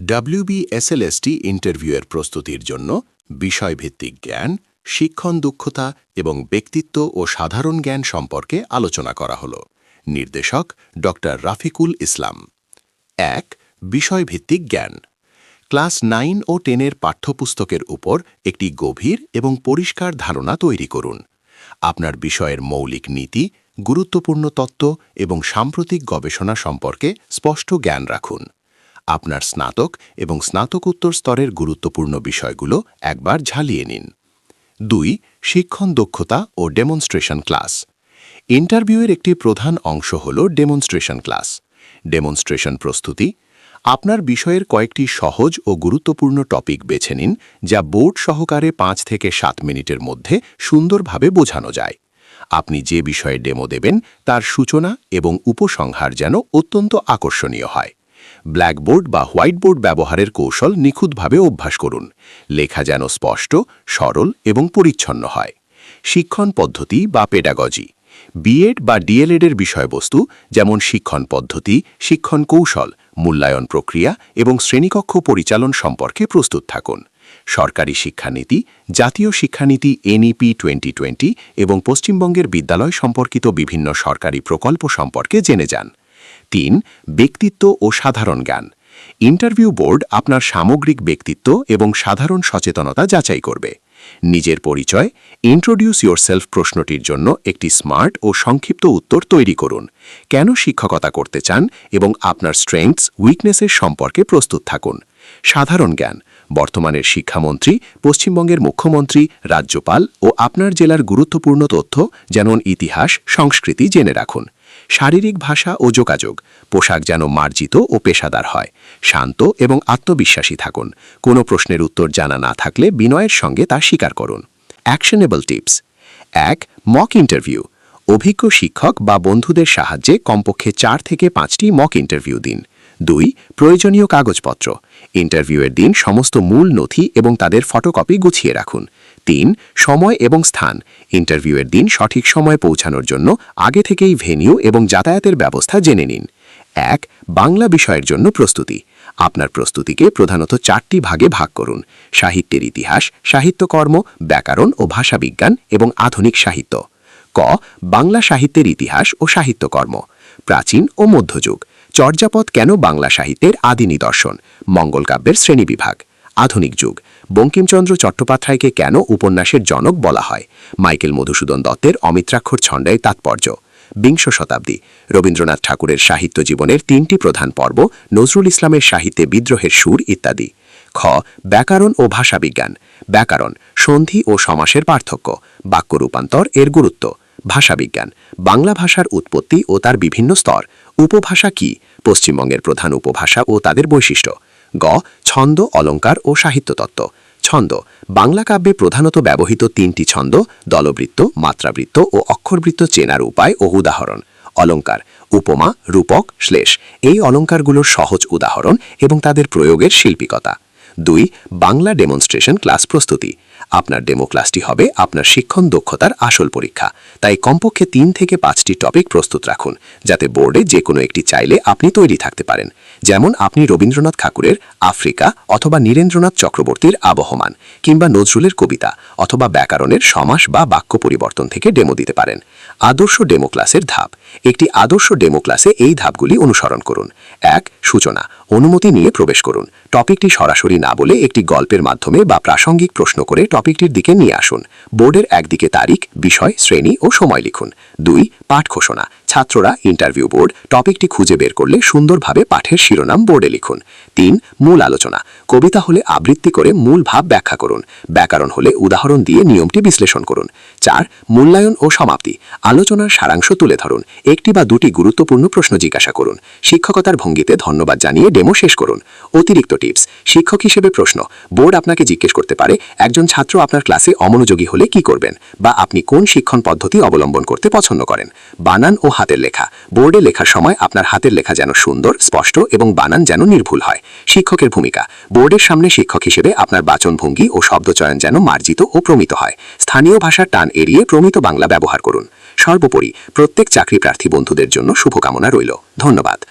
WBSLST ইন্টারভিউয়ের প্রস্তুতির জন্য বিষয়ভিত্তিক জ্ঞান, শিক্ষণ দক্ষতা এবং ব্যক্তিত্ব ও সাধারণ জ্ঞান সম্পর্কে আলোচনা করা হল। নির্দেশক ড রাফিকুল ইসলাম। এক, বিষয়ভিত্তিক জ্ঞান। ক্লাস নাইন ও টেনের পাঠ্যপুস্তকের উপর একটি গভীর এবং পরিষ্কার ধারণা তৈরি করুন। আপনার বিষয়ের মৌলিক নীতি, গুরুত্বপূর্ণ তত্ত্ব এবং সাম্প্রতিক গবেষণা সম্পর্কে স্পষ্ট জ্ঞান রাখুন। আপনার স্নাতক এবং স্নাতকোত্তর স্তরের গুরুত্বপূর্ণ বিষয়গুলো একবার ঝালিয়ে নিন। দুই, শিক্ষণ দক্ষতা ও ডেমনস্ট্রেশন ক্লাস ইন্টারভিউয়ের একটি প্রধান অংশ হল ডেমনস্ট্রেশন ক্লাস ডেমনস্ট্রেশন প্রস্তুতি, আপনার বিষয়ের কয়েকটি সহজ ও গুরুত্বপূর্ণ টপিক বেছে নিন, যা বোর্ড সহকারে পাঁচ থেকে সাত মিনিটের মধ্যে সুন্দরভাবে বোঝানো যায়। আপনি যে বিষয়ে ডেমো দেবেন, তার সূচনা এবং উপসংহার যেন অত্যন্ত আকর্ষণীয় হয়। ব্ল্যাকবোর্ড বা হোয়াইটবোর্ড ব্যবহারের কৌশল নিখুঁতভাবে অভ্যাস করুন। লেখা যেন স্পষ্ট, সরল এবং পরিচ্ছন্ন হয়। শিক্ষণ পদ্ধতি বা পেডাগজি বিএড বা ডিএলএডের বিষয়বস্তু যেমন শিক্ষণ পদ্ধতি, শিক্ষণ কৌশল, মূল্যায়ন প্রক্রিয়া এবং শ্রেণীকক্ষ পরিচালন সম্পর্কে প্রস্তুত থাকুন। সরকারি শিক্ষানীতি, জাতীয় শিক্ষানীতি এনইপি টোয়েন্টি টোয়েন্টি এবং পশ্চিমবঙ্গের বিদ্যালয় সম্পর্কিত বিভিন্ন সরকারি প্রকল্প সম্পর্কে জেনে যান। তিন, ব্যক্তিত্ব ও সাধারণ জ্ঞান। ইন্টারভিউ বোর্ড আপনার সামগ্রিক ব্যক্তিত্ব এবং সাধারণ সচেতনতা যাচাই করবে। নিজের পরিচয় ইন্ট্রোডিউস সেলফ প্রশ্নটির জন্য একটি স্মার্ট ও সংক্ষিপ্ত উত্তর তৈরি করুন। কেন শিক্ষকতা করতে চান এবং আপনার স্ট্রেংথস উইকনেসের সম্পর্কে প্রস্তুত থাকুন। সাধারণ জ্ঞান, বর্তমানের শিক্ষামন্ত্রী, পশ্চিমবঙ্গের মুখ্যমন্ত্রী, রাজ্যপাল ও আপনার জেলার গুরুত্বপূর্ণ তথ্য যেমন ইতিহাস, সংস্কৃতি জেনে রাখুন। শারীরিক ভাষা ও যোগাযোগ। পোশাক যেন মার্জিত ও পেশাদার হয়। শান্ত এবং আত্মবিশ্বাসী থাকুন। কোনো প্রশ্নের উত্তর জানা না থাকলে বিনয়ের সঙ্গে তা স্বীকার করুন। অ্যাকশনেবল টিপস এক মক ইন্টারভিউ অভিজ্ঞ শিক্ষক বা বন্ধুদের সাহায্যে কমপক্ষে চার থেকে পাঁচটি মক ইন্টারভিউ দিন। দুই, প্রয়োজনীয় কাগজপত্র। ইন্টারভিউয়ের দিন সমস্ত মূল নথি এবং তাদের ফটোকপি গুছিয়ে রাখুন। তিন, সময় এবং স্থান। ইন্টারভিউয়ের দিন সঠিক সময়ে পৌঁছানোর জন্য আগে থেকেই ভেনিউ এবং যাতায়াতের ব্যবস্থা জেনে নিন। এক, বাংলা বিষয়ের জন্য প্রস্তুতি। আপনার প্রস্তুতিকে প্রধানত চারটি ভাগে ভাগ করুন। সাহিত্যের ইতিহাস, সাহিত্যকর্ম, ব্যাকরণ ও ভাষাবিজ্ঞান এবং আধুনিক সাহিত্য। ক, বাংলা সাহিত্যের ইতিহাস ও সাহিত্যকর্ম। প্রাচীন ও মধ্যযুগ। চর্যাপদ কেন বাংলা সাহিত্যের আদি নিদর্শন? মঙ্গলকাব্যের শ্রেণীবিভাগ আধুনিক যুগ। বঙ্কিমচন্দ্র চট্টোপাধ্যায়কে কেন উপন্যাসের জনক বলা হয়? মাইকেল মধুসূদন দত্তের অমিত্রাক্ষর ছণ্ডায় তাৎপর্য। বিংশ শতাব্দী। রবীন্দ্রনাথ ঠাকুরের সাহিত্য জীবনের তিনটি প্রধান পর্ব, নজরুল ইসলামের সাহিত্যে বিদ্রোহের সুর ইত্যাদি। খ. ব্যাকরণ ও ভাষাবিজ্ঞান। ব্যাকরণ সন্ধি ও সমাসের পার্থক্য। বাক্য রূপান্তর এর গুরুত্ব। ভাষাবিজ্ঞান, বাংলা ভাষার উৎপত্তি ও তার বিভিন্ন স্তর। উপভাষা কি? পশ্চিমবঙ্গের প্রধান উপভাষা ও তাদের বৈশিষ্ট্য। গ, ছন্দ, অলঙ্কার ও সাহিত্যতত্ত্ব। ছন্দ, বাংলা কাব্যে প্রধানত ব্যবহৃত তিনটি ছন্দ, দলবৃত্ত, মাত্রাবৃত্ত ও অক্ষরবৃত্ত চেনার উপায় ও উদাহরণ। অলঙ্কার, উপমা, রূপক, শ্লেষ। এই অলঙ্কারগুলোর সহজ উদাহরণ এবং তাদের প্রয়োগের শিল্পিকতা। দুই, বাংলা ডেমনস্ট্রেশন ক্লাস প্রস্তুতি। আপনার ডেমো ক্লাসটি হবে আপনার শিক্ষণ দক্ষতার আসল পরীক্ষা। তাই কমপক্ষে তিন থেকে পাঁচটি টপিক প্রস্তুত রাখুন, যাতে বোর্ডে যে কোনো একটি চাইলে আপনি তৈরি থাকতে পারেন। যেমন আপনি রবীন্দ্রনাথ ঠাকুরের আফ্রিকা অথবা নীরেন্দ্রনাথ চক্রবর্তীর আবহমান, কিংবা নজরুলের কবিতা অথবা ব্যাকরণের সমাস বা বাক্য পরিবর্তন থেকে ডেমো দিতে পারেন। আদর্শ ডেমো ক্লাসের ধাপ। একটি আদর্শ ডেমো ক্লাসে এই ধাপগুলি অনুসরণ করুন। এক, সূচনা, অনুমতি নিয়ে প্রবেশ করুন। টপিকটি সরাসরি না বলে একটি গল্পের মাধ্যমে বা প্রাসঙ্গিক প্রশ্ন করে টপিকটির দিকে নিয়ে আসুন। বোর্ডের একদিকে তারিখ বিষয় শ্রেণি ও সময় লিখুন। দুই পাঠ ঘোষণা। ছাত্ররা ইন্টারভিউ বোর্ড টপিকটি খুঁজে বের করলে সুন্দরভাবে পাঠের শিরোনাম বোর্ডে লিখুন। তিন, মূল আলোচনা। কবিতা হলে আবৃত্তি করে মূল ভাব ব্যাখ্যা করুন। ব্যাকরণ হলে উদাহরণ দিয়ে নিয়মটি বিশ্লেষণ করুন। চার, মূল্যায়ন ও সমাপ্তি। আলোচনার সারাংশ তুলে ধরুন। একটি বা দুটি গুরুত্বপূর্ণ প্রশ্ন জিজ্ঞাসা করুন। শিক্ষকতার ভঙ্গিতে ধন্যবাদ জানিয়ে ডেমো শেষ করুন। অতিরিক্ত টিপস। শিক্ষক হিসেবে প্রশ্ন, বোর্ড আপনাকে জিজ্ঞেস করতে পারে, একজন ছাত্র আপনার ক্লাসে অমনোযোগী হলে কি করবেন? বা আপনি কোন শিক্ষণ পদ্ধতি অবলম্বন করতে পছন্দ করেন? বানান ও হাতের লেখা। বোর্ডে লেখার সময় আপনার হাতের লেখা যেন সুন্দর, স্পষ্ট এবং বানান যেন নির্ভুল হয়। শিক্ষকের ভূমিকা। বোর্ডের সামনে শিক্ষক হিসেবে আপনার বাচনভঙ্গি ও শব্দচয়ন যেন মার্জিত ও প্রমিত হয়। স্থানীয় ভাষার টান এড়িয়ে প্রমিত বাংলা ব্যবহার করুন। সর্বোপরি প্রত্যেক চাকরি প্রার্থী বন্ধুদের জন্য শুভকামনা রইল। ধন্যবাদ।